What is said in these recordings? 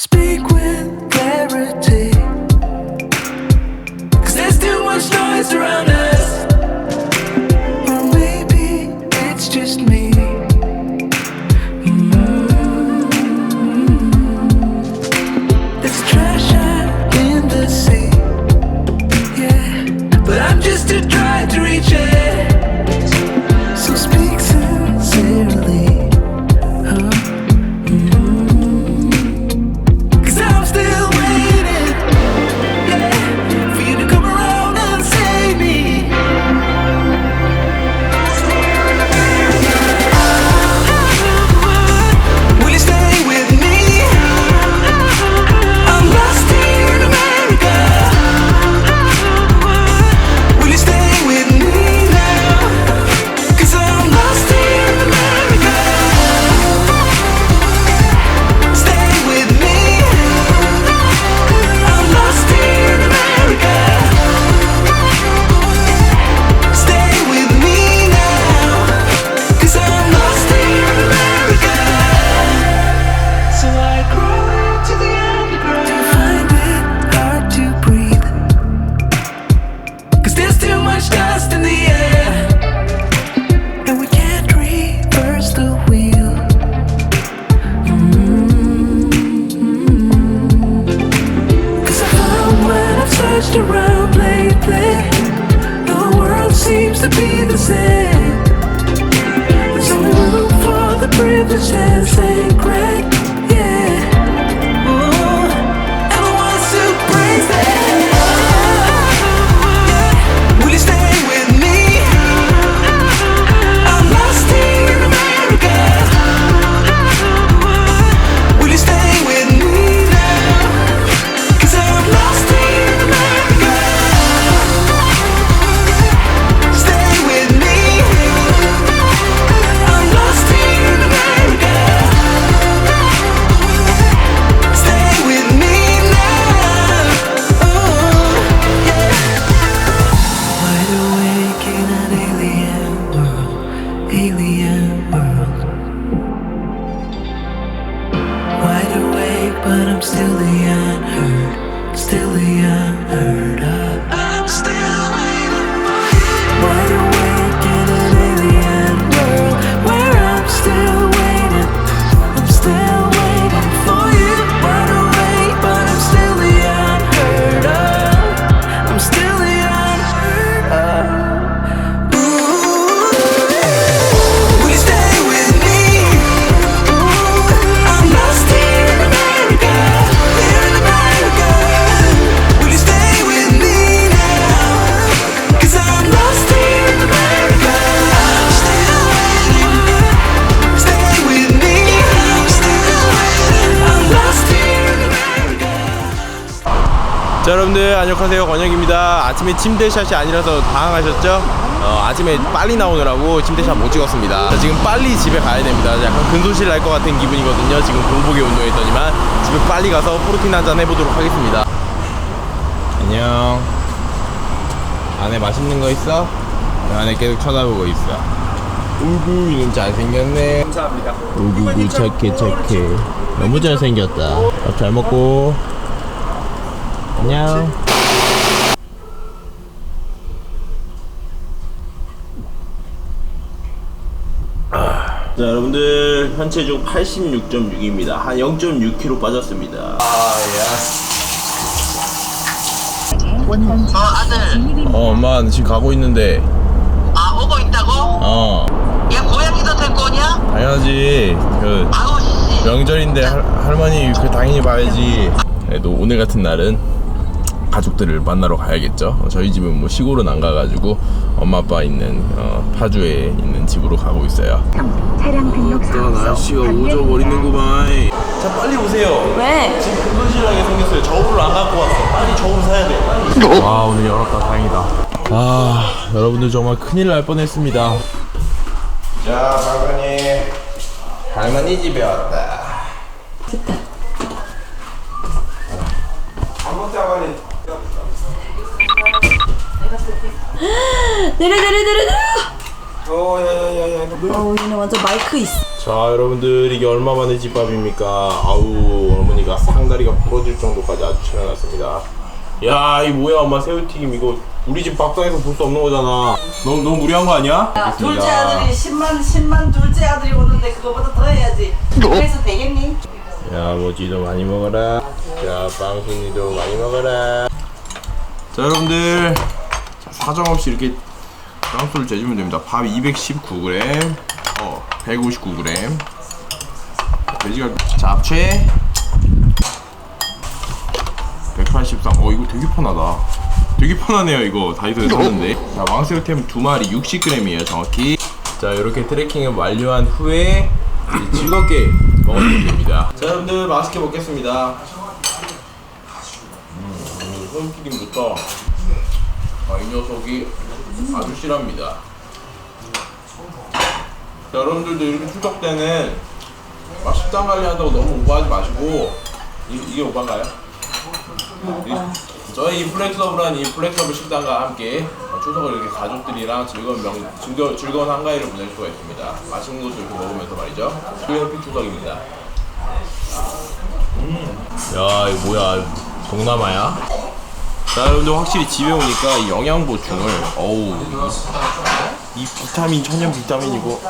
Speak with in the air. And we can't reverse the wheel. Mm-hmm. Cause I found I've searched around lately, the world seems to be the same. There's only room for the privileged and sacred, 여러분들 안녕하세요. 권영입니다. 아침에 침대샷이 아니라서 당황하셨죠? 어, 아침에 빨리 나오느라고 침대샷 못 찍었습니다. 자, 지금 빨리 집에 가야 됩니다. 약간 근손실 날 것 같은 기분이거든요. 지금 공복에 운동했더니만 집에 빨리 가서 프로틴 한 잔 해보도록 하겠습니다. 안녕. 안에 맛있는 거 있어? 안에 계속 쳐다보고 있어. 우구 이놈 잘생겼네. 감사합니다. 우구구 착해 착해. 너무 잘생겼다. 밥 잘 먹고 안녕. 자 여러분들 현 체중 86.6입니다. 한 0.6kg 빠졌습니다. 아어 아들 어 엄마 나 지금 가고 있는데 아 오고 있다고? 어 얘 고양이도 데리고 오냐? 당연하지 그 아우 씨 명절인데 할, 할머니 그 당연히 봐야지. 그래도 오늘 같은 날은 가족들을 만나러 가야겠죠. 어, 저희 집은 뭐 시골은 안 가가지고 엄마 아빠 있는 어, 파주에 있는 집으로 가고 있어요. 차량 등록 사업소 날씨가 우져버리는구만. 자 빨리 오세요. 왜? 지금 근손실나게 생겼어요. 저울을 안 갖고 왔어. 빨리 저울 사야 돼. 빨리. 와 오늘 열었다 다행이다. 아 여러분들 정말 큰일 날 뻔했습니다. 자 할머니 할머니 집에 왔다. 한번 내려 내려 내려 내려 어, 야야야야. 어 얘는 완전 마이크 있어 자 여러분들 이게 얼마 만에 집밥입니까? 아우 어머니가 상 다리가 부러질 정도까지 아주 차려놨습니다. 야, 이 뭐야, 엄마 새우튀김 이거 우리 집 밥상에서 볼 수 없는 거잖아. 너무 너무 무리한 거 아니야? 야, 둘째 알겠습니다. 아들이 10만 10만 둘째 아들이 오는데 그거보다 더 해야지. 그래서 되겠니? 야, 모지도 많이 먹어라. 자, 빵순이도 많이 먹어라. 자, 여러분들. 자, 사정없이 이렇게 빵수를 재주면 됩니다. 밥 219g, 어, 159g. 돼지갈비 잡채 183. 어, 이거 되게 편하다. 되게 편하네요, 이거. 다이소에서 샀는데. 자, 왕새우템 두 마리 60g이에요, 정확히. 자, 이렇게 트레킹을 완료한 후에 즐겁게 먹어주면 됩니다. 자, 여러분들 맛있게 먹겠습니다. 음, 손튀김부터 아, 이 녀석이 아주 실합니다. 자, 여러분들도 이렇게 추석 때는 막 식단 관리한다고 너무 오버하지 마시고 이, 이게 오바인가요? 이- 저희 플렉서블한 이 플렉서블 식단과 함께 추석을 이렇게 가족들이랑 즐거운 명, 즐거, 즐거운 한가위를 보낼 수가 있습니다. 맛있는 것도 이렇게 먹으면서 말이죠. 해피 추석입니다. 음. 야, 이거 뭐야? 동남아야? 자, 여러분들 확실히 집에 오니까 이 영양 보충을 어우 이 비타민 천연 비타민이고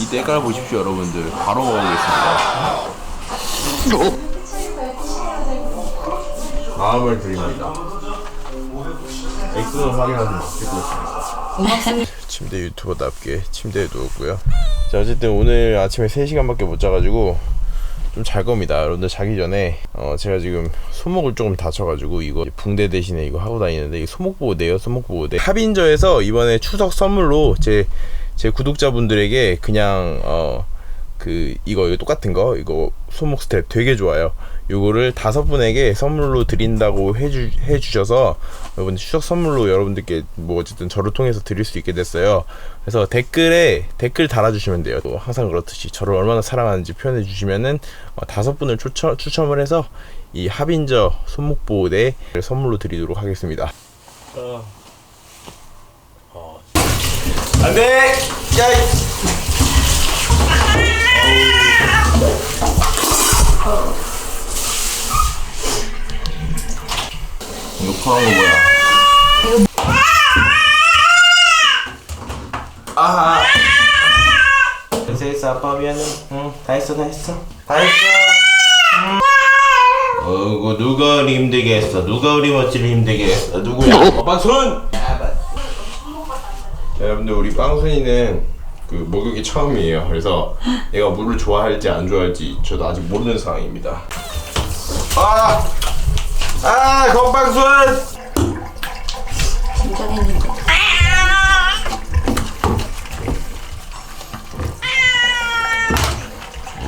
이 때깔 보십시오, 여러분들. 바로 먹어보겠습니다. 마음을 드립니다. 엑스는 확인하시면 좋겠습니다. 침대 유튜버답게 침대에 누웠고요. 자 어쨌든 오늘 아침에 3시간밖에 못 자가지고 좀 잘 겁니다. 여러분들 자기 전에 어 제가 지금 손목을 조금 다쳐가지고 이거 붕대 대신에 이거 하고 다니는데 이 손목 보호대요. 손목 보호대. 합인저에서 이번에 추석 선물로 제 제 구독자분들에게 그냥 어 그 이거 이거 똑같은 거 이거 손목 스텝 되게 좋아요. 요거를 다섯 분에게 선물로 드린다고 해주 해주셔서 여러분 추석 선물로 여러분들께 뭐 어쨌든 저를 통해서 드릴 수 있게 됐어요. 그래서 댓글에 댓글 달아주시면 돼요. 또 항상 그렇듯이 저를 얼마나 사랑하는지 표현해 주시면은 어, 다섯 분을 추첨 추첨을 해서 이 합인저 손목 보호대 선물로 드리도록 하겠습니다. 안돼! 야! 파란 거 뭐야? 아하. 됐어 됐어 아빠 미안해. 응 다 했어 다 했어 다 했어. 어이구 누가 우리 힘들게 했어? 누가 우리 멋지를 힘들게 했어? 누구야? 자, 여러분들 우리 빵순이는 그 목욕이 처음이에요. 그래서 얘가 물을 좋아할지 안 좋아할지 저도 아직 모르는 상황입니다. 아! 아, 건빵순!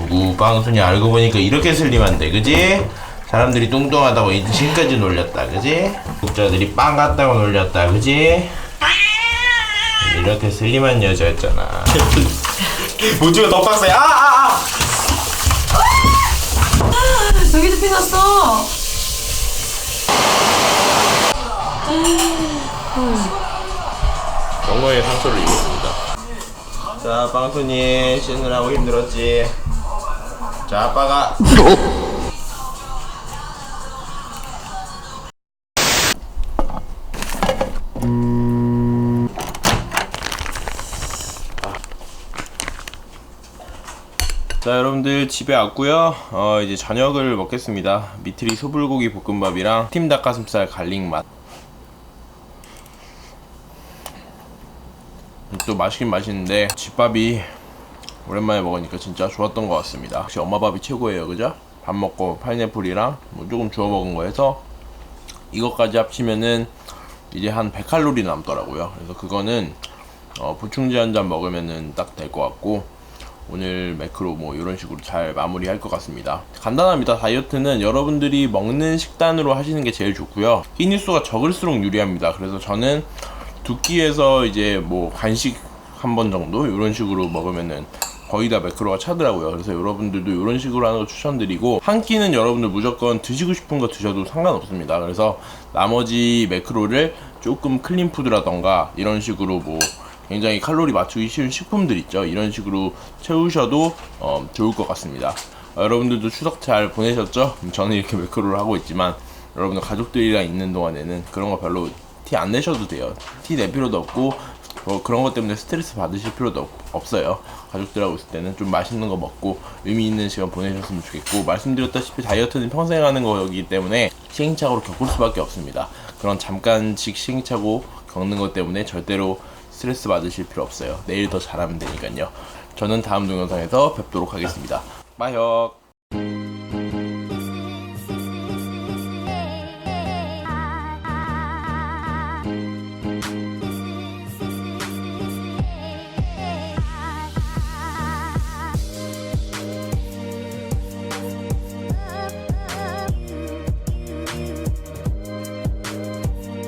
우구 빵순이 알고 보니까 이렇게 돼, 그지? 사람들이 뚱뚱하다고 이 지금까지 놀렸다, 그지? 독자들이 빵 같다고 놀렸다, 그지? 이렇게 슬림한 여자였잖아. 모주가 더 빡세. 아, 아, 아! 상처를 입었습니다. 자, 빵순이 씻느라고 힘들었지. 자, 아빠가. 자 여러분들 집에 왔고요 어 이제 저녁을 먹겠습니다 미트리 소불고기 볶음밥이랑 팀 닭가슴살 갈릭 맛 또 맛있긴 맛있는데 집밥이 오랜만에 먹으니까 진짜 좋았던 것 같습니다. 역시 엄마 밥이 최고예요, 그죠? 밥 먹고 파인애플이랑 뭐 조금 주워 먹은 거 해서 이것까지 합치면은 이제 한 100칼로리 남더라고요. 그래서 그거는 어, 보충제 한 잔 먹으면은 딱 될 것 같고 오늘 매크로 뭐 이런 식으로 잘 마무리할 것 같습니다. 간단합니다. 다이어트는 여러분들이 먹는 식단으로 하시는 게 제일 좋고요. 끼니수가 적을수록 유리합니다. 그래서 저는 두 끼에서 이제 뭐 간식 한 번 정도 이런 식으로 먹으면은 거의 다 매크로가 차더라고요. 그래서 여러분들도 이런 식으로 하는 거 추천드리고 한 끼는 여러분들 무조건 드시고 싶은 거 드셔도 상관없습니다. 그래서 나머지 매크로를 조금 클린 푸드라던가 이런 식으로 뭐 굉장히 칼로리 맞추기 쉬운 식품들 있죠. 이런 식으로 채우셔도 어, 좋을 것 같습니다. 어, 여러분들도 추석 잘 보내셨죠? 음, 저는 이렇게 매크로를 하고 있지만 여러분들 가족들이랑 있는 동안에는 그런 거 별로 티 안 내셔도 돼요. 티 낼 필요도 없고 뭐 그런 것 때문에 스트레스 받으실 필요도 없, 없어요. 가족들하고 있을 때는 좀 맛있는 거 먹고 의미 있는 시간 보내셨으면 좋겠고 말씀드렸다시피 다이어트는 평생 하는 거기 때문에 시행착오를 겪을 수밖에 없습니다. 그런 잠깐씩 시행착오 겪는 것 때문에 절대로 스트레스 받으실 필요 없어요. 내일 더 잘하면 되니까요. 저는 다음 동영상에서 뵙도록 하겠습니다. 빠이요.